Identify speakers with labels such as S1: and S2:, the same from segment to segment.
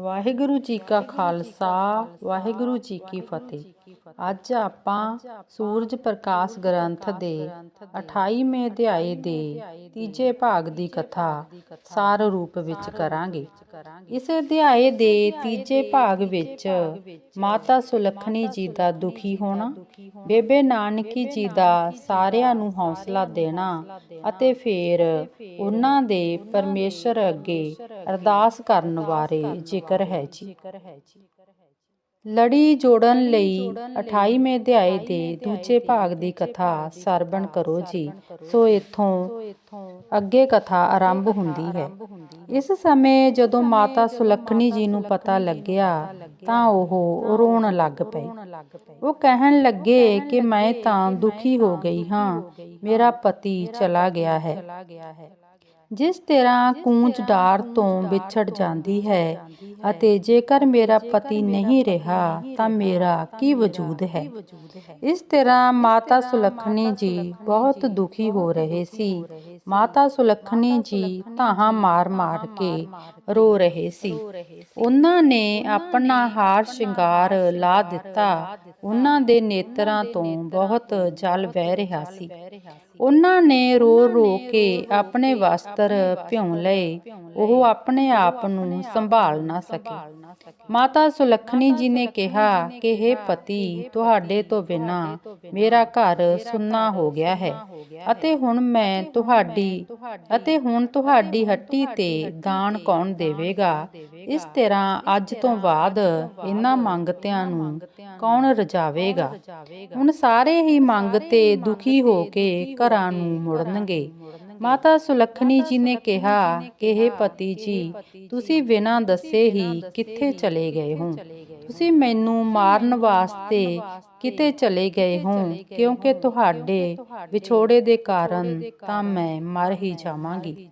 S1: ਵਾਹਿਗੁਰੂ ਜੀ ਕਾ ਖਾਲਸਾ, ਵਾਹਿਗੁਰੂ ਜੀ ਕੀ ਫਤਿਹ। ਅੱਜ ਆਪਾਂ ਸੂਰਜ ਪ੍ਰਕਾਸ਼ ਗ੍ਰੰਥ ਦੇ 28ਵੇਂ ਅਧਿਆਏ ਦੇ ਤੀਜੇ ਭਾਗ ਦੀ ਕਥਾ ਸਾਰ ਰੂਪ ਵਿੱਚ ਕਰਾਂਗੇ। ਇਸ ਅਧਿਆਏ ਦੇ ਤੀਜੇ ਭਾਗ ਵਿੱਚ ਮਾਤਾ ਸੁਲੱਖਣੀ ਜੀ ਦਾ ਦੁਖੀ ਹੋਣਾ, ਬੇਬੇ ਨਾਨਕੀ ਜੀ ਦਾ ਸਾਰਿਆਂ ਨੂੰ ਹੌਸਲਾ ਦੇਣਾ ਅਤੇ ਫਿਰ ਉਹਨਾਂ ਦੇ ਪਰਮੇਸ਼ਰ ਅੱਗੇ ਅਰਦਾਸ ਕਰਨ ਬਾਰੇ ਜ਼ਿਕਰ ਹੈ ਜੀ। ਲੜੀ ਜੋੜਨ ਲਈ 28ਵੇਂ ਅਧਿਆਏ ਦੇ ਦੂਜੇ ਭਾਗ ਦੀ ਕਥਾ ਸਰਵਣ ਕਰੋ ਜੀ। ਸੋ ਇਥੋਂ ਅੱਗੇ ਕਥਾ ਆਰੰਭ ਹੁੰਦੀ ਹੈ। ਇਸ ਸਮੇਂ ਜਦੋਂ ਮਾਤਾ ਸੁਲੱਖਣੀ ਜੀ ਨੂੰ ਪਤਾ ਲੱਗਿਆ ਤਾਂ ਉਹ ਰੋਣ ਲੱਗ ਪਏ। ਉਹ ਕਹਿਣ ਲੱਗੇ ਕਿ ਮੈਂ ਤਾਂ ਦੁਖੀ ਹੋ ਗਈ ਹਾਂ ਮੇਰਾ ਪਤੀ ਚਲਾ ਗਿਆ ਹੈ। ਜਿਸ ਤਰ੍ਹਾਂ ਕੂੰਜ ਡਾਰ ਤੋਂ ਵਿਛੜ ਜਾਂਦੀ ਹੈ ਅਤੇ ਜੇਕਰ ਮੇਰਾ ਪਤੀ ਨਹੀਂ ਰਿਹਾ ਤਾਂ ਮੇਰਾ ਕੀ ਵਜੂਦ ਹੈ? ਇਸ ਤਰ੍ਹਾਂ ਮਾਤਾ ਸੁਲੱਖਣੀ ਜੀ ਬਹੁਤ ਦੁਖੀ ਹੋ ਰਹੇ ਸੀ। ਮਾਤਾ ਸੁਲੱਖਣੀ ਜੀ ਧਾਹਾਂ ਮਾਰ-ਮਾਰ ਕੇ ਰੋ ਰਹੇ ਸੀ। ਉਹਨਾਂ ਨੇ ਆਪਣਾ ਹਾਰ ਸ਼ਿੰਗਾਰ ਲਾ ਦਿੱਤਾ। ਉਹਨਾਂ ਦੇ ਨੇਤਰਾਂ ਤੋਂ ਬਹੁਤ ਜਲ ਵਹਿ ਰਿਹਾ ਸੀ। ਉਹਨਾਂ ਨੇ ਰੋ ਰੋ ਕੇ ਆਪਣੇ ਵਸਤਰ ਭਿਉਂ ਲਏ। ਉਹ ਆਪਣੇ ਆਪ ਨੂੰ ਸੰਭਾਲ ਨਾ ਸਕੇ। ਮਾਤਾ ਸੁਲੱਖਣੀ ਜੀ ਨੇ ਕਿਹਾ ਕਿ हे ਪਤੀ, ਤੁਹਾਡੇ ਤੋਂ ਬਿਨਾ ਮੇਰਾ ਘਰ ਸੁੰਨਾ ਹੋ ਗਿਆ ਹੈ ਅਤੇ ਹੁਣ ਮੈਂ ਤੁਹਾਡੀ ਅਤੇ ਹੁਣ ਤੁਹਾਡੀ ਹੱਟੀ ਤੇ ਦਾਨ ਕੌਣ ਦੇਵੇਗਾ? ਇਸ ਤਰ੍ਹਾਂ ਅੱਜ ਤੋਂ ਬਾਅਦ ਇਹਨਾਂ ਮੰਗਤਿਆਂ ਨੂੰ ਕੌਣ ਰਜਾਵੇਗਾ? ਹੁਣ ਸਾਰੇ ਹੀ ਮੰਗ ਤੇ ਦੁਖੀ ਹੋ ਕੇ ਘਰਾਂ ਨੂੰ ਮੁੜਨਗੇ। ਮਾਤਾ ਸੁਲੱਖਣੀ ਜੀ ਨੇ ਕਿਹਾ ਕਿ हे ਪਤੀ ਜੀ ਤੁਸੀਂ ਬਿਨਾਂ ਦੱਸੇ ਹੀ ਕਿੱਥੇ ਚਲੇ ਗਏ ਹੋ? ਤੁਸੀਂ ਮੈਨੂੰ ਮਾਰਨ ਵਾਸਤੇ ਕਿਤੇ ਚਲੇ ਗਏ ਹੋ, ਕਿਉਂਕਿ ਤੁਹਾਡੇ ਵਿਛੋੜੇ ਦੇ ਕਾਰਨ ਤਾਂ ਮੈਂ ਮਰ ਹੀ ਜਾਵਾਂਗੀ।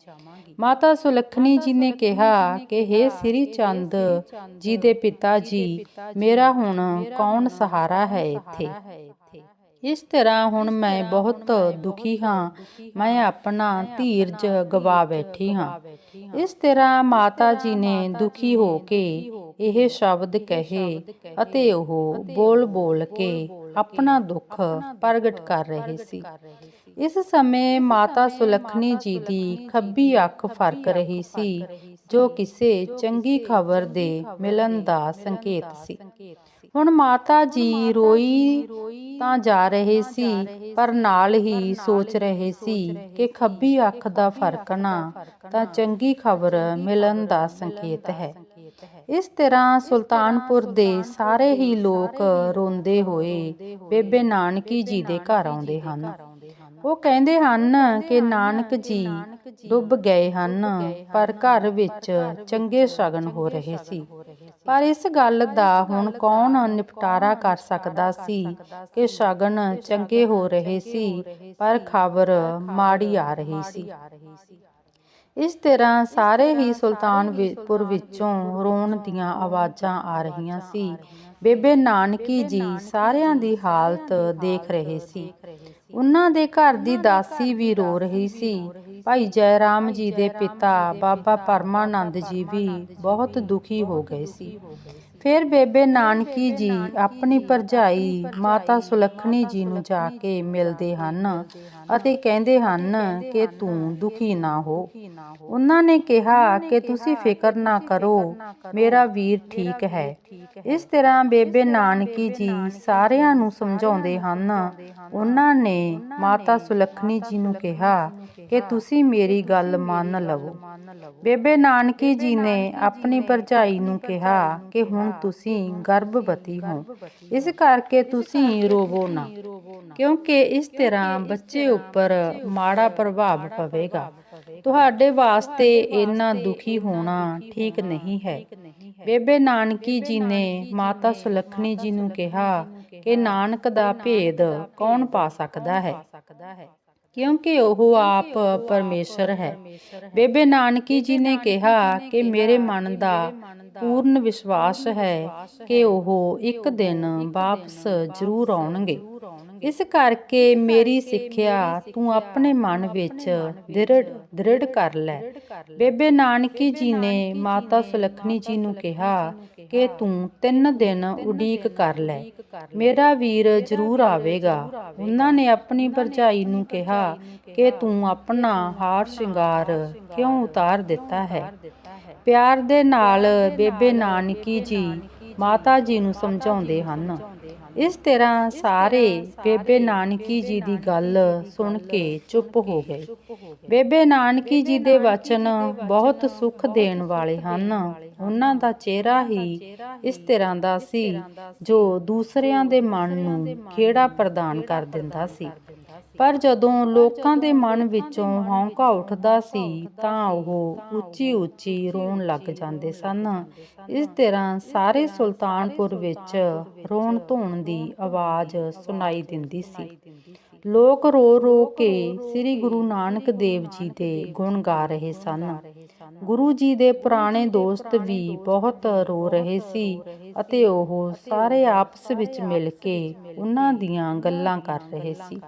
S1: ਮਾਤਾ ਸੁਲਖਣੀ ਜੀ ਨੇ ਕਿਹਾ ਕਿ हे ਸ੍ਰੀ ਚੰਦ ਜੀ ਦੇ ਪਿਤਾ ਜੀ, ਮੇਰਾ ਹੁਣ ਕੌਣ ਸਹਾਰਾ ਹੈ ਇੱਥੇ? ਇਸ ਤਰ੍ਹਾਂ ਹੁਣ ਮੈਂ ਬਹੁਤ ਦੁਖੀ ਹਾਂ। ਮੈਂ ਆਪਣਾ ਧੀਰਜ ਗਵਾ ਬੈਠੀ ਹਾਂ। ਇਸ ਤਰ੍ਹਾਂ ਮਾਤਾ ਜੀ ਨੇ ਦੁਖੀ ਹੋ ਕੇ ਇਹ ਸ਼ਬਦ ਕਹੇ ਅਤੇ ਉਹ ਬੋਲ ਬੋਲ ਕੇ ਆਪਣਾ ਦੁੱਖ ਪ੍ਰਗਟ ਕਰ ਰਹੇ ਸੀ। ਇਸ ਸਮੇਂ ਮਾਤਾ ਸੁਲੱਖਣੀ ਜੀ ਦੀ ਖੱਬੀ ਅੱਖ ਫ਼ਰਕ ਰਹੀ ਸੀ, ਜੋ ਕਿਸੇ ਚੰਗੀ ਖਬਰ ਦੇ ਮਿਲਣ ਦਾ ਸੰਕੇਤ ਸੀ। ਹੁਣ ਮਾਤਾ ਜੀ ਰੋਈ ਤਾਂ ਜਾ ਰਹੇ ਸੀ ਪਰ ਨਾਲ ਹੀ ਸੋਚ ਰਹੇ ਸੀ ਕਿ ਖੱਬੀ ਅੱਖ ਦਾ ਫਰਕਣਾ ਤਾਂ ਚੰਗੀ ਖਬਰ ਮਿਲਣ ਦਾ ਸੰਕੇਤ ਹੈ। ਇਸ ਤਰ੍ਹਾਂ ਸੁਲਤਾਨਪੁਰ ਦੇ ਸਾਰੇ ਹੀ ਲੋਕ ਰੋਂਦੇ ਹੋਏ ਬੇਬੇ ਨਾਨਕੀ ਜੀ ਦੇ ਘਰ ਆਉਂਦੇ ਹਨ। ਉਹ ਕਹਿੰਦੇ ਹਨ ਕਿ ਨਾਨਕ ਜੀ ਡੁੱਬ ਗਏ ਹਨ ਪਰ ਘਰ ਵਿੱਚ ਚੰਗੇ ਸ਼ਗਨ ਹੋ ਰਹੇ ਸੀ। ਪਰ ਇਸ ਗੱਲ ਦਾ ਹੁਣ ਕੌਣ ਨਿਪਟਾਰਾ ਕਰ ਸਕਦਾ ਸੀ ਕਿ ਸ਼ਗਨ ਚੰਗੇ ਹੋ ਰਹੇ ਸੀ, ਪਰ ਖਬਰ ਮਾੜੀ ਆ ਰਹੀ ਸੀ। ਇਸ ਤਰ੍ਹਾਂ ਸਾਰੇ ਹੀ ਸੁਲਤਾਨਪੁਰ ਵਿੱਚੋਂ ਰੋਣ ਦੀਆਂ ਆਵਾਜ਼ਾਂ ਆ ਰਹੀਆਂ ਸੀ। ਬੇਬੇ ਨਾਨਕੀ ਜੀ ਸਾਰਿਆਂ ਦੀ ਹਾਲਤ ਦੇਖ ਰਹੇ ਸੀ। ਉਹਨਾਂ ਦੇ ਘਰ ਦੀ ਦਾਸੀ ਵੀ ਰੋ ਰਹੀ ਸੀ। ਭਾਈ ਜੈ ਰਾਮ ਜੀ ਦੇ ਪਿਤਾ ਬਾਬਾ ਪਰਮਾਨੰਦ ਜੀ ਵੀ ਬਹੁਤ ਦੁਖੀ ਹੋ ਗਏ ਸੀ। ਫਿਰ ਬੇਬੇ ਨਾਨਕੀ ਜੀ ਆਪਣੀ ਭਰਜਾਈ ਮਾਤਾ ਸੁਲੱਖਣੀ ਜੀ ਨੂੰ ਜਾ ਕੇ ਮਿਲਦੇ ਹਨ ਅਤੇ ਕਹਿੰਦੇ ਹਨ ਕਿ ਤੂੰ ਦੁਖੀ ਨਾ ਹੋ। ਉਹਨਾਂ ਨੇ ਕਿਹਾ ਕਿ ਤੁਸੀਂ ਫਿਕਰ ਨਾ ਕਰੋ ਮੇਰਾ ਵੀਰ ਠੀਕ ਹੈ। ਇਸ ਤਰ੍ਹਾਂ ਬੇਬੇ ਨਾਨਕੀ ਜੀ ਸਾਰਿਆਂ ਨੂੰ ਸਮਝਾਉਂਦੇ ਹਨ। ਉਹਨਾਂ ਨੇ ਮਾਤਾ ਸੁਲੱਖਣੀ ਜੀ ਨੂੰ ਕਿਹਾ ਕਿ ਤੁਸੀਂ ਮੇਰੀ ਗੱਲ ਮੰਨ ਲਵੋ। ਬੇਬੇ ਨਾਨਕੀ ਜੀ ਨੇ ਆਪਣੀ ਭਰਜਾਈ ਨੂੰ ਕਿਹਾ ਕਿ ਹੁਣ ਤੁਸੀਂ ਗਰਭਵਤੀ ਹੋ। ਇਸ ਕਰਕੇ ਤੁਸੀਂ ਰੋਵੋ ਨਾ, ਕਿਉਂਕਿ ਇਸ ਤਰ੍ਹਾਂ ਬੱਚੇ ਉੱਪਰ ਮਾੜਾ ਪ੍ਰਭਾਵ ਪਵੇਗਾ। ਤੁਹਾਡੇ ਵਾਸਤੇ ਇੰਨਾ ਦੁਖੀ ਹੋਣਾ ਠੀਕ ਨਹੀਂ ਹੈ। ਬੇਬੇ ਨਾਨਕੀ ਜੀ ਨੇ ਮਾਤਾ ਸੁਲੱਖਣੀ ਜੀ ਨੂੰ ਕਿਹਾ ਕਿ ਨਾਨਕ ਦਾ ਭੇਦ ਕੌਣ ਪਾ ਸਕਦਾ ਹੈ? ਕਿਉਂਕਿ ਉਹ ਆਪ ਪਰਮੇਸ਼ਰ ਹੈ। ਬੇਬੇ ਨਾਨਕੀ ਜੀ ਨੇ ਕਿਹਾ ਕਿ ਮੇਰੇ ਮਨ ਦਾ ਪੂਰਨ ਵਿਸ਼ਵਾਸ ਹੈ ਕਿ ਉਹ ਇੱਕ ਦਿਨ ਵਾਪਸ ਜ਼ਰੂਰ ਆਉਣਗੇ। ਇਸ ਕਰਕੇ ਮੇਰੀ ਸਿੱਖਿਆ, ਤੂੰ ਆਪਣੇ ਮਨ ਵਿੱਚ ਦ੍ਰਿੜ ਦ੍ਰਿੜ ਕਰ ਲੈ। ਬੇਬੇ ਨਾਨਕੀ ਜੀ ਨੇ ਮਾਤਾ ਸੁਲੱਖਣੀ ਜੀ ਨੂੰ ਕਿਹਾ ਕਿ ਤੂੰ ਤਿੰਨ ਦਿਨ ਉਡੀਕ ਕਰ ਲੈ। ਮੇਰਾ ਵੀਰ ਜ਼ਰੂਰ ਆਵੇਗਾ। ਉਹਨਾਂ ਨੇ ਆਪਣੀ ਭਰਜਾਈ ਨੂੰ ਕਿਹਾ ਕਿ ਤੂੰ ਆਪਣਾ ਹਾਰ ਸ਼ਿੰਗਾਰ ਕਿਉਂ ਉਤਾਰ ਦਿੱਤਾ ਹੈ? ਪਿਆਰ ਦੇ ਨਾਲ ਬੇਬੇ ਨਾਨਕੀ ਜੀ ਮਾਤਾ ਜੀ ਨੂੰ ਸਮਝਾਉਂਦੇ ਹਨ। ਇਸ ਤਰ੍ਹਾਂ ਸਾਰੇ ਬੇਬੇ ਨਾਨਕੀ ਜੀ ਦੀ ਗੱਲ ਸੁਣ ਕੇ ਚੁੱਪ ਹੋ ਗਏ। ਬੇਬੇ ਨਾਨਕੀ ਜੀ ਦੇ ਵਚਨ ਬਹੁਤ ਸੁੱਖ ਦੇਣ ਵਾਲੇ ਹਨ। ਉਹਨਾਂ ਦਾ ਚਿਹਰਾ ਹੀ ਇਸ ਤਰ੍ਹਾਂ ਦਾ ਸੀ ਜੋ ਦੂਸਰਿਆਂ ਦੇ ਮਨ ਨੂੰ ਖੇੜਾ ਪ੍ਰਦਾਨ ਕਰ ਦਿੰਦਾ ਸੀ। ਪਰ ਜਦੋਂ ਲੋਕਾਂ ਦੇ ਮਨ ਵਿੱਚੋਂ ਹੌਂਕਾ ਉੱਠਦਾ ਸੀ ਤਾਂ ਉਹ ਉੱਚੀ ਉੱਚੀ ਰੋਣ ਲੱਗ ਜਾਂਦੇ ਸਨ। ਇਸ ਤਰ੍ਹਾਂ ਸਾਰੇ ਸੁਲਤਾਨਪੁਰ ਵਿੱਚ ਰੋਣ ਧੋਣ ਦੀ ਆਵਾਜ਼ ਸੁਣਾਈ ਦਿੰਦੀ ਸੀ। ਲੋਕ ਰੋ ਰੋ ਕੇ ਸ੍ਰੀ ਗੁਰੂ ਨਾਨਕ ਦੇਵ ਜੀ ਦੇ ਗੁਣ ਗਾ ਰਹੇ ਸਨ। ਗੁਰੂ ਜੀ ਦੇ ਪੁਰਾਣੇ ਦੋਸਤ ਵੀ ਬਹੁਤ ਰੋ ਰਹੇ ਸੀ ਅਤੇ ਉਹ ਸਾਰੇ ਆਪਸ ਵਿੱਚ ਮਿਲ ਕੇ ਉਹਨਾਂ ਦੀਆਂ ਗੱਲਾਂ ਕਰ ਰਹੇ ਸੀ।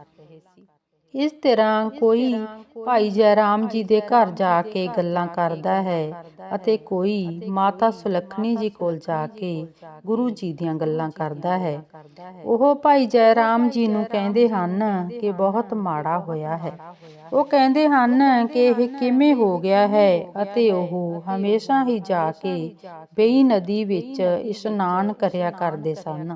S1: ਇਸ ਤਰ੍ਹਾਂ ਕੋਈ ਭਾਈ ਜੈ ਰਾਮ ਜੀ ਦੇ ਘਰ ਜਾ ਕੇ ਗੱਲਾਂ ਕਰਦਾ ਹੈ ਅਤੇ ਕੋਈ ਮਾਤਾ ਸੁਲੱਖਣੀ ਜੀ ਕੋਲ ਜਾ ਕੇ ਗੁਰੂ ਜੀ ਦੀਆਂ ਗੱਲਾਂ ਕਰਦਾ ਹੈ। ਉਹ ਭਾਈ ਜੈ ਰਾਮ ਜੀ ਨੂੰ ਕਹਿੰਦੇ ਹਨ ਕਿ ਬਹੁਤ ਮਾੜਾ ਹੋਇਆ ਹੈ। ਉਹ ਕਹਿੰਦੇ ਹਨ ਕਿ ਇਹ ਕਿਵੇਂ ਹੋ ਗਿਆ ਹੈ ਅਤੇ ਉਹ ਹਮੇਸ਼ਾ ਹੀ ਜਾ ਕੇ ਬੇਈ ਨਦੀ ਵਿੱਚ ਇਸ਼ਨਾਨ ਕਰਿਆ ਕਰਦੇ ਸਨ।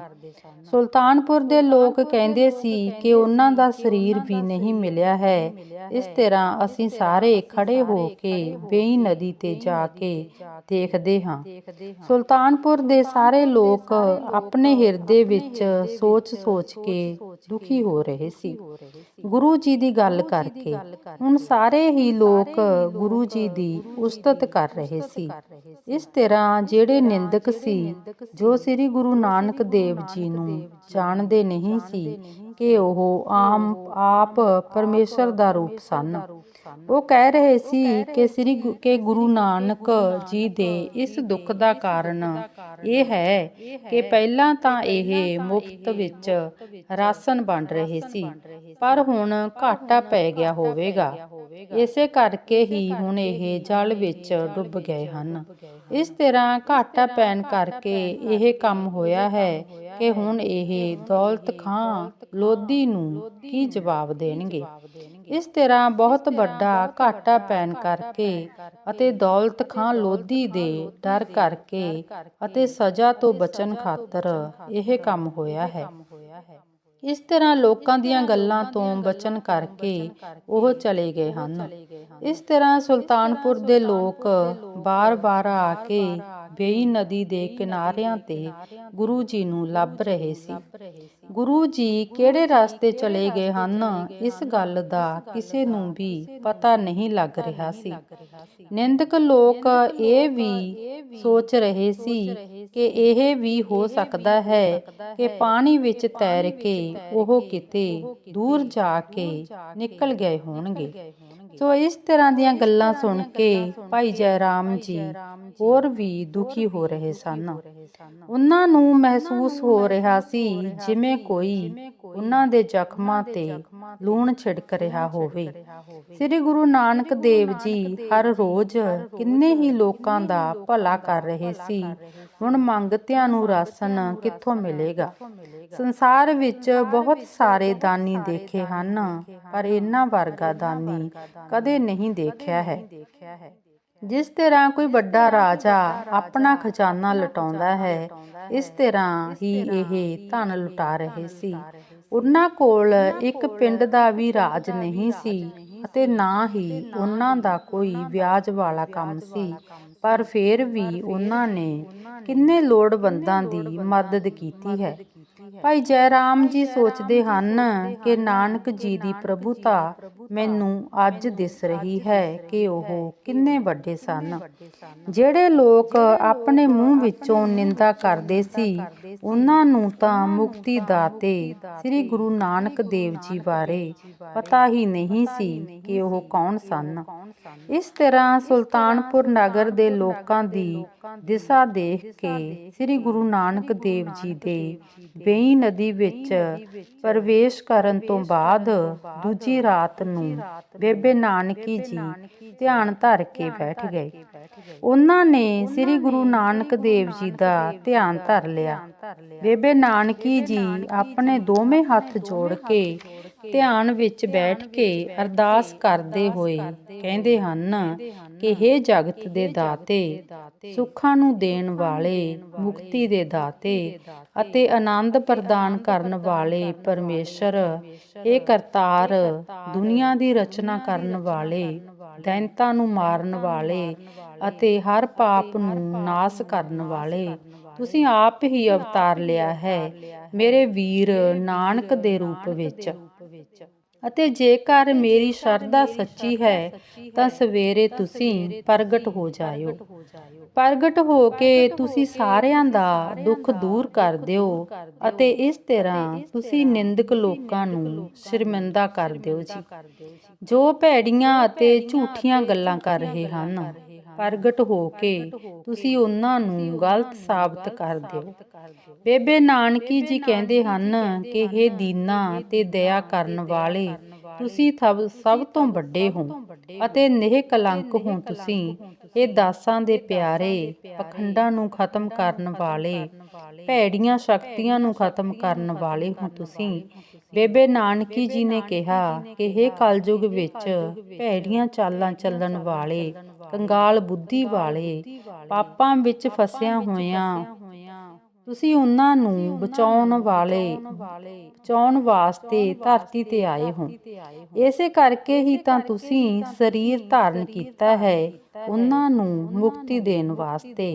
S1: ਸੁਲਤਾਨਪੁਰ ਦੇ ਲੋਕ ਕਹਿੰਦੇ ਸੀ ਕਿ ਉਹਨਾਂ ਦਾ ਸਰੀਰ ਵੀ ਨਹੀਂ ਮਿਲਿਆ ਹੈ। ਇਸ ਤਰ੍ਹਾਂ ਅਸੀਂ ਸਾਰੇ ਖੜੇ ਹੋ ਕੇ ਬੇਈ ਨਦੀ ਤੇ ਜਾ ਕੇ ਦੇਖਦੇ ਹਾਂ। ਸੁਲਤਾਨਪੁਰ ਦੇ ਸਾਰੇ ਲੋਕ ਆਪਣੇ ਹਿਰਦੇ ਵਿੱਚ ਸੋਚ-ਸੋਚ ਕੇ ਦੁਖੀ ਹੋ ਰਹੇ ਸੀ। ਗੁਰੂ ਜੀ ਦੀ ਗੱਲ ਕਰਕੇ ਹੁਣ ਸਾਰੇ ਹੀ ਲੋਕ ਗੁਰੂ ਜੀ ਦੀ ਉਸਤਤ ਕਰ ਰਹੇ ਸੀ। ਇਸ ਤਰ੍ਹਾਂ ਜਿਹੜੇ ਨਿੰਦਕ ਸੀ ਜੋ ਸ੍ਰੀ ਗੁਰੂ ਨਾਨਕ ਦੇਵ ਜੀ ਨੂੰ ਜਾਣਦੇ ਨਹੀਂ ਸੀ ਕਿ ਉਹ ਆਮ ਆਪ ਪਰਮੇਸ਼ਰ ਦਾ ਰੂਪ ਸਨ। ਉਹ ਕਹਿ ਰਹੇ ਸੀ ਕਿ ਸ੍ਰੀ ਕੇ ਗੁਰੂ ਨਾਨਕ ਜੀ ਦੇ ਇਸ ਦੁੱਖ ਦਾ ਕਾਰਨ ਇਹ ਹੈ ਕਿ ਪਹਿਲਾਂ ਤਾਂ ਇਹ ਮੁਫਤ ਵਿੱਚ ਰਾਸ਼ਨ ਵੰਡ ਰਹੇ ਸੀ। ਪਰ ਹੁਣ ਘਾਟਾ ਪੈ ਗਿਆ ਹੋਵੇਗਾ। ਇਸੇ ਕਰਕੇ ਹੀ ਹੁਣ ਇਹ ਜਲ ਵਿੱਚ ਡੁੱਬ ਗਏ ਹਨ। ਇਸ ਤਰ੍ਹਾਂ ਘਾਟਾ ਪੈਣ ਕਰਕੇ ਇਹ ਕੰਮ ਹੋਇਆ ਹੈ। ਕਿ ਹੁਣ ਇਹ ਦੌਲਤ ਖਾਂ ਲੋਧੀ ਨੂੰ ਕੀ ਜਵਾਬ ਦੇਣਗੇ? ਇਸ ਤਰ੍ਹਾਂ ਬਹੁਤ ਵੱਡਾ ਘਾਟਾ ਪੈਣ ਕਰਕੇ ਅਤੇ ਦੌਲਤ ਖਾਂ ਲੋਧੀ ਦੇ ਡਰ ਕਰਕੇ ਅਤੇ ਸਜ਼ਾ ਤੋਂ ਬਚਣ ਖਾਤਰ ਇਹ ਕੰਮ ਹੋਇਆ ਹੈ। ਇਸ ਤਰ੍ਹਾਂ ਲੋਕਾਂ ਦੀਆਂ ਗੱਲਾਂ ਤੋਂ ਬਚਣ ਕਰਕੇ ਉਹ ਚਲੇ ਗਏ ਹਨ। ਇਸ ਤਰ੍ਹਾਂ ਸੁਲਤਾਨਪੁਰ ਦੇ ਲੋਕ ਬਾਰ-ਬਾਰ ਆ ਕੇ ਬੇਈ ਨਦੀ ਦੇ ਕਿਨਾਰਿਆਂ ਤੇ ਗੁਰੂ ਜੀ ਨੂੰ ਲੱਭ ਰਹੇ ਸੀ। ਗੁਰੂ ਜੀ ਕਿਹੜੇ ਰਸਤੇ ਚਲੇ ਗਏ ਹਨ? ਇਸ ਗੱਲ ਦਾ ਕਿਸੇ ਨੂੰ ਵੀ ਪਤਾ ਨਹੀਂ ਲੱਗ ਰਿਹਾ ਸੀ। ਨਿੰਦਕ ਲੋਕ ਇਹ ਵੀ ਸੋਚ ਰਹੇ ਸੀ ਕਿ ਇਹ ਵੀ ਹੋ ਸਕਦਾ ਹੈ ਕਿ ਪਾਣੀ ਵਿੱਚ ਤੈਰ ਕੇ ਉਹ ਕਿਤੇ ਦੂਰ ਜਾ ਕੇ ਨਿਕਲ ਗਏ ਹੋਣਗੇ। ਸੋ ਇਸ ਤਰ੍ਹਾਂ ਦੀਆਂ ਗੱਲਾਂ ਸੁਣ ਕੇ ਭਾਈ ਜੈ ਰਾਮ ਜੀ ਹੋਰ ਵੀ ਦੁਖੀ ਹੋ ਰਹੇ ਸਨ। ਉਹਨਾਂ ਨੂੰ ਮਹਿਸੂਸ ਹੋ ਰਿਹਾ ਸੀ ਜਿਵੇਂ ਕੋਈ ਉਹਨਾਂ ਦੇ ਜ਼ਖਮਾਂ ਤੇ ਲੂਣ ਛਿੜਕ ਰਿਹਾ ਹੋਵੇ। ਸ੍ਰੀ ਗੁਰੂ ਨਾਨਕ ਦੇਵ ਜੀ ਹਰ ਰੋਜ਼ ਕਿੰਨੇ ਹੀ ਲੋਕਾਂ ਦਾ ਭਲਾ ਕਰ ਰਹੇ ਸੀ। ਹੁਣ ਮੰਗਤਿਆਂ ਨੂੰ ਰਾਸ਼ਨ ਕਿੱਥੋਂ ਮਿਲੇਗਾ? ਸੰਸਾਰ ਵਿੱਚ ਬਹੁਤ ਸਾਰੇ ਦਾਨੀ ਦੇਖੇ ਹਨ, ਪਰ ਇਹਨਾਂ ਵਰਗਾ ਦਾਨੀ ਕਦੇ ਨਹੀਂ ਦੇਖਿਆ ਹੈ। ਜਿਸ ਤਰ੍ਹਾਂ ਕੋਈ ਵੱਡਾ ਰਾਜਾ ਆਪਣਾ ਖਜ਼ਾਨਾ ਲਟਾਉਂਦਾ ਹੈ, ਇਸ ਤਰ੍ਹਾਂ ਹੀ ਇਹ ਧਨ ਲੁਟਾ ਰਹੇ ਸੀ। ਉਹਨਾਂ ਕੋਲ ਇੱਕ ਪਿੰਡ ਦਾ ਵੀ ਰਾਜ ਨਹੀਂ ਸੀ ਅਤੇ ਨਾ ਹੀ ਉਹਨਾਂ ਦਾ ਕੋਈ ਵਿਆਜ ਵਾਲਾ ਕੰਮ ਸੀ। ਪਰ ਫਿਰ ਵੀ ਉਹਨਾਂ ਨੇ ਕਿੰਨੇ ਲੋੜਵੰਦਾਂ ਦੀ ਮਦਦ ਕੀਤੀ ਹੈ? ਭਾਈ ਜੈ ਰਾਮ ਜੀ ਸੋਚਦੇ ਹਨ ਕਿ ਨਾਨਕ ਜੀ ਦੀ ਪ੍ਰਭੂਤਾ ਮੈਨੂੰ ਅੱਜ ਦਿਸ ਰਹੀ ਹੈ ਕਿ ਉਹ ਕਿੰਨੇ ਵੱਡੇ ਸਨ। ਜਿਹੜੇ ਲੋਕ ਆਪਣੇ ਮੂੰਹ ਵਿੱਚੋਂ ਨਿੰਦਾ ਕਰਦੇ ਸੀ, ਉਹਨਾਂ ਨੂੰ ਤਾਂ ਮੁਕਤੀ ਦਾਤੇ ਸ੍ਰੀ ਗੁਰੂ ਨਾਨਕ ਦੇਵ ਜੀ ਬਾਰੇ ਪਤਾ ਹੀ ਨਹੀਂ ਸੀ ਕਿ ਉਹ ਕੌਣ ਸਨ। ਇਸ ਤਰ੍ਹਾਂ ਸੁਲਤਾਨਪੁਰ ਨਗਰ ਦੇ ਲੋਕਾਂ ਦੀ ਦਿਸ਼ਾ ਦੇਖ ਕੇ ਸ੍ਰੀ ਗੁਰੂ ਨਾਨਕ ਦੇਵ ਜੀ ਦੇ ਵੇਈ ਨਦੀ ਵਿੱਚ ਪ੍ਰਵੇਸ਼ ਕਰਨ ਤੋਂ ਬਾਅਦ ਦੂਜੀ ਰਾਤ ਨੂੰ ਬੇਬੇ ਨਾਨਕੀ ਜੀ ਧਿਆਨ ਧਰ ਕੇ ਬੈਠ ਗਏ। ਉਹਨਾਂ ਨੇ ਸ੍ਰੀ ਗੁਰੂ ਨਾਨਕ ਦੇਵ ਜੀ ਦਾ ਧਿਆਨ ਧਰ ਲਿਆ। ਬੇਬੇ ਨਾਨਕੀ ਜੀ ਆਪਣੇ ਦੋਵੇਂ ਹੱਥ ਜੋੜ ਕੇ ਧਿਆਨ ਵਿੱਚ ਬੈਠ ਕੇ ਅਰਦਾਸ ਕਰਦੇ ਹੋਏ ਕਹਿੰਦੇ ਹਨ ਕਿ हे ਜਗਤ ਦੇ ਦਾਤੇ ਸੁੱਖਾਂ ਨੂੰ ਦੇਣ ਵਾਲੇ ਮੁਕਤੀ ਦੇ ਦਾਤੇ ਅਤੇ ਆਨੰਦ ਪ੍ਰਦਾਨ ਕਰਨ ਵਾਲੇ ਪਰਮੇਸ਼ਰ ਇਹ ਕਰਤਾਰ ਦੁਨੀਆ ਦੀ ਰਚਨਾ ਕਰਨ ਵਾਲੇ ਦੈਂਤਾਂ ਨੂੰ ਮਾਰਨ ਵਾਲੇ ਅਤੇ ਹਰ ਪਾਪ ਨੂੰ ਨਾਸ ਕਰਨ ਵਾਲੇ। ਤੁਸੀਂ ਆਪ ਹੀ ਅਵਤਾਰ ਲਿਆ ਹੈ। ਮੇਰੇ ਵੀਰ ਨਾਨਕ ਦੇ ਰੂਪ ਵਿੱਚ ਅਤੇ ਜੇਕਰ ਮੇਰੀ ਸ਼ਰਧਾ ਸੱਚੀ ਹੈ, ਤਾਂ ਸਵੇਰੇ ਤੁਸੀਂ ਪ੍ਰਗਟ ਹੋ ਜਾਇਓ। ਪ੍ਰਗਟ ਹੋ ਕੇ ਤੁਸੀਂ ਸਾਰਿਆਂ ਦਾ ਦੁੱਖ ਦੂਰ ਕਰ ਦਿਓ ਅਤੇ ਇਸ ਤਰ੍ਹਾਂ ਤੁਸੀਂ ਨਿੰਦਕ ਲੋਕਾਂ ਨੂੰ ਸ਼ਰਮਿੰਦਾ ਕਰ ਦਿਓ ਜੀ। ਜੋ ਭੈੜੀਆਂ ਅਤੇ ਝੂਠੀਆਂ ਗੱਲਾਂ ਕਰ ਰਹੇ ਹਨ ਪ੍ਰਗਟ ਹੋ ਕੇ ਤੁਸੀਂ ਉਹਨਾਂ ਨੂੰ ਗਲਤ ਸਾਬਤ ਕਰ ਦਿਓ। ਬੇਬੇ ਨਾਨਕੀ ਜੀ ਕਹਿੰਦੇ ਹਨ ਕਿ ਇਹ ਦੀਨਾ ਤੇ ਦਇਆ ਕਰਨ ਵਾਲੇ ਤੁਸੀਂ ਸਭ ਤੋਂ ਵੱਡੇ ਹੋ ਅਤੇ ਨਿਹ ਕਲੰਕ ਹੋ ਤੁਸੀਂ ਇਹ ਦਾਸਾਂ ਦੇ ਪਿਆਰੇ ਪਖੰਡਾਂ ਨੂੰ ਖਤਮ ਕਰਨ ਵਾਲੇ ਭੈੜੀਆਂ ਸ਼ਕਤੀਆਂ ਨੂੰ ਖਤਮ ਕਰਨ ਵਾਲੇ ਹੋ ਤੁਸੀਂ। ਬੇਬੇ ਨਾਨਕੀ ਜੀ ਨੇ ਕਿਹਾ ਕਿ ਇਹ ਕਲਯੁਗ ਵਿੱਚ ਭੈੜੀਆਂ ਚਾਲਾਂ ਚੱਲਣ ਵਾਲੇ ਕੰਗਾਲ ਬੁੱਧੀ ਵਾਲੇ ਪਾਪਾਂ ਵਿੱਚ ਫਸਿਆ ਹੋਇਆਂ ਤੁਸੀਂ ਉਹਨਾਂ ਨੂੰ ਬਚਾਉਣ ਵਾਲੇ ਬਚਾਉਣ ਵਾਸਤੇ ਧਰਤੀ ਤੇ ਆਏ ਹੋ। ਇਸੇ ਕਰਕੇ ਹੀ ਤਾਂ ਤੁਸੀਂ ਸਰੀਰ ਧਾਰਨ ਕੀਤਾ ਹੈ। ਉਹਨਾਂ ਨੂੰ ਮੁਕਤੀ ਦੇਣ ਵਾਸਤੇ।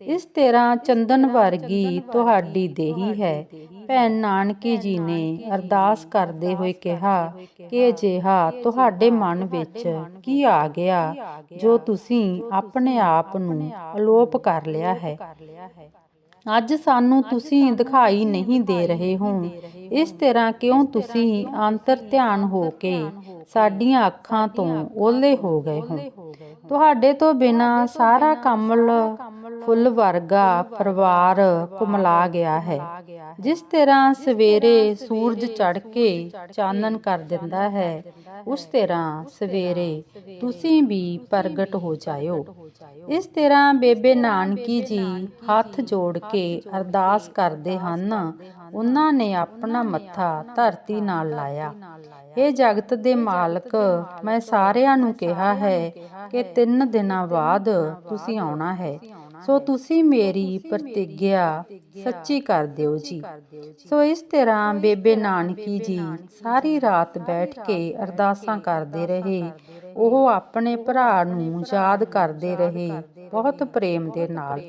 S1: ਇਸ ਤਰ੍ਹਾਂ ਚੰਦਨ ਵਰਗੀ ਤੁਹਾਡੀ ਦੇਹੀ ਹੈ। ਭੈਣ ਨਾਨਕੀ ਜੀ ਨੇ ਅਰਦਾਸ ਕਰਦੇ ਹੋਏ ਕਿਹਾ ਕਿ ਅਜਿਹਾ ਤੁਹਾਡੇ ਮਨ ਵਿੱਚ ਕੀ ਆ ਗਿਆ ਜੋ ਤੁਸੀਂ ਆਪਣੇ ਆਪ ਨੂੰ ਅਲੋਪ ਕਰ ਲਿਆ ਹੈ। ਅੱਜ ਸਾਨੂੰ ਤੁਸੀਂ ਦਿਖਾਈ ਨਹੀਂ ਦੇ ਰਹੇ ਹੋ। ਇਸ ਤਰ੍ਹਾਂ ਕਿਉਂ ਤੁਸੀਂ ਅੰਤਰ ਧਿਆਨ ਹੋ ਕੇ ਸਾਡੀਆਂ ਅੱਖਾਂ ਤੋਂ ਓਲੇ ਹੋ ਗਏ ਹੋ ਤੁਹਾਡੇ ਤੋਂ ਬਿਨਾ ਸਾਰਾ ਕਮਲ ਫੁੱਲ ਵਰਗਾ ਪਰਿਵਾਰ ਕੁਮਲਾ ਗਿਆ ਹੈ। ਜਿਸ ਤਰ੍ਹਾਂ ਸਵੇਰੇ ਸੂਰਜ ਚੜ ਕੇ ਚਾਨਣ ਕਰ ਦਿੰਦਾ ਹੈ, ਉਸ ਤਰ੍ਹਾਂ ਸਵੇਰੇ ਤੁਸੀਂ ਵੀ ਪ੍ਰਗਟ ਹੋ ਜਾਇਓ। ਇਸ ਤਰ੍ਹਾਂ ਬੇਬੇ ਨਾਨਕੀ ਜੀ ਹੱਥ ਜੋੜ ਕੇ ਅਰਦਾਸ ਕਰਦੇ ਹਨ, ਉਹਨਾਂ ਨੇ ਆਪਣਾ ਮੱਥਾ ਧਰਤੀ ਨਾਲ ਲਾਇਆ। ਇਹ ਜਗਤ ਦੇ ਮਾਲਕ, ਮੈਂ ਸਾਰਿਆਂ ਨੂੰ ਕਿਹਾ ਹੈ ਕਿ ਤਿੰਨ ਦਿਨਾਂ ਬਾਅਦ ਤੁਸੀਂ ਆਉਣਾ ਹੈ। ਸੋ ਤੁਸੀਂ ਮੇਰੀ ਪ੍ਰਤੀਗਿਆ ਸੱਚੀ ਕਰ ਦਿਓ ਜੀ। ਸੋ ਇਸ ਤਰ੍ਹਾਂ ਬੇਬੇ ਨਾਨਕੀ ਜੀ ਸਾਰੀ ਰਾਤ ਬੈਠ ਕੇ ਅਰਦਾਸਾਂ ਕਰਦੇ ਰਹੇ। ਉਹ ਆਪਣੇ ਭਰਾ ਨੂੰ ਯਾਦ ਕਰਦੇ ਰਹੇ, ਬਹੁਤ ਪ੍ਰੇਮ ਦੇ ਨਾਲ।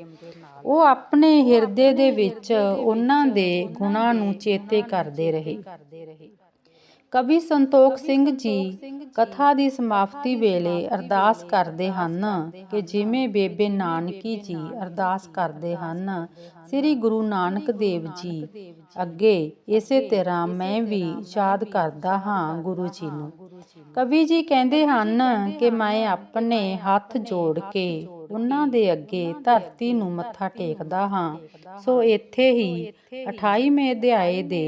S1: ਉਹ ਆਪਣੇ ਹਿਰਦੇ ਦੇ ਵਿੱਚ ਉਹਨਾਂ ਦੇ ਗੁਣਾਂ ਨੂੰ ਚੇਤੇ ਕਰਦੇ ਰਹੇ। ਕਵੀ ਸੰਤੋਖ ਸਿੰਘ ਜੀ ਕਥਾ ਦੀ ਸਮਾਪਤੀ ਵੇਲੇ ਅਰਦਾਸ ਕਰਦੇ ਹਨ ਕਿ ਜਿਵੇਂ ਬੇਬੇ ਨਾਨਕੀ ਜੀ ਅਰਦਾਸ ਕਰਦੇ ਹਨ ਸ੍ਰੀ ਗੁਰੂ ਨਾਨਕ ਦੇਵ ਜੀ। ਅੱਗੇ ਇਸੇ ਤਰ੍ਹਾਂ ਮੈਂ ਵੀ ਯਾਦ ਕਰਦਾ ਹਾਂ ਗੁਰੂ ਜੀ ਨੂੰ। ਕਵੀ ਜੀ ਕਹਿੰਦੇ ਹਨ ਕਿ ਮੈਂ ਆਪਣੇ ਹੱਥ ਜੋੜ ਕੇ ਉਹਨਾਂ ਦੇ ਅੱਗੇ ਧਰਤੀ ਨੂੰ ਮੱਥਾ ਟੇਕਦਾ ਹਾਂ। ਸੋ ਇੱਥੇ ਹੀ 28ਵੇਂ ਅਧਿਆਏ ਦੇ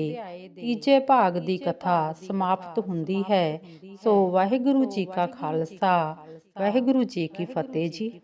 S1: ਤੀਜੇ ਭਾਗ ਦੀ ਕਥਾ ਸਮਾਪਤ ਹੁੰਦੀ ਹੈ। ਸੋ ਵਾਹਿਗੁਰੂ ਜੀ ਕਾ ਖਾਲਸਾ। ਵਾਹਿਗੁਰੂ ਜੀ ਕੀ ਫਤਿਹ ਜੀ।